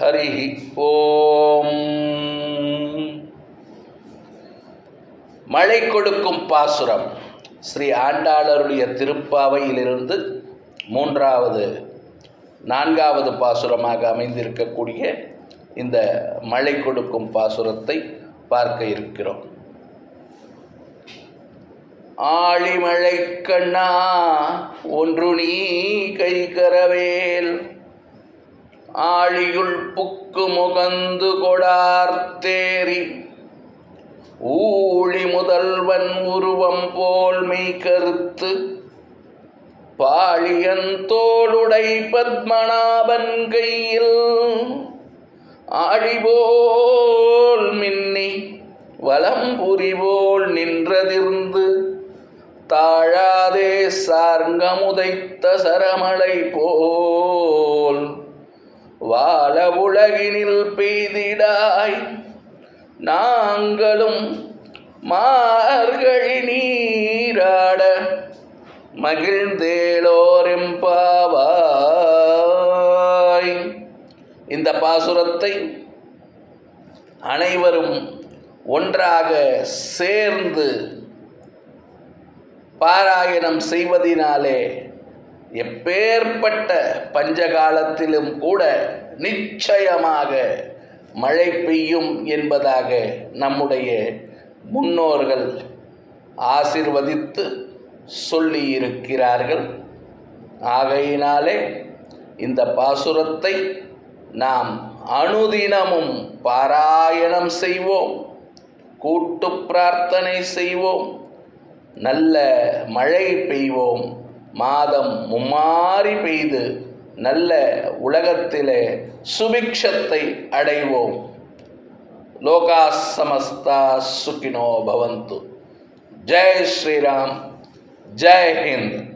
ஹரி ஓம். மழை கொடுக்கும் பாசுரம். ஸ்ரீ ஆண்டாளருடைய திருப்பாவையிலிருந்து மூன்றாவது நான்காவது பாசுரமாக அமைந்திருக்கக்கூடிய இந்த மழை கொடுக்கும் பாசுரத்தை பார்க்க இருக்கிறோம். ஆழிமழை கண்ணா ஒன்று நீ கை கரவேல். ஆழியுள் புக்கு முகந்து கொடார்த்தேரி ஊழி முதல்வன் உருவம் போல் மெய் கருத்து பாழியன் தோளுடை பத்மநாபன் கையில் ஆழிபோல் மின்னி வலம்புரி போல் நின்றதிர்ந்து தாழாதே சார்ங்கமுதைத்த சரமலை போ உலகினில் பெய்திடாய். நாங்களும் மார்கழி நீராட மகிழ்ந்தேலோரெம்பாவாய் இந்த பாசுரத்தை அனைவரும் ஒன்றாக சேர்ந்து பாராயணம் செய்வதினாலே எப்பேற்பட்ட பஞ்சகாலத்திலும் கூட நிச்சயமாக மழை பெய்யும் என்பதாக நம்முடைய முன்னோர்கள் ஆசிர்வதித்து சொல்லியிருக்கிறார்கள். ஆகையினாலே இந்த பாசுரத்தை நாம் அனுதினமும் பாராயணம் செய்வோம் கூட்டு பிரார்த்தனை செய்வோம் நல்ல மழை பெய்வோம். மாதம் மும்மாறி பெய்து நல்ல உலகத்திலே சுபிக்ஷத்தை அடைவோம். லோகா சமஸ்தா சுகினோ பவந்து. ஜெய் ஸ்ரீராம். ஜெய் ஹிந்த்.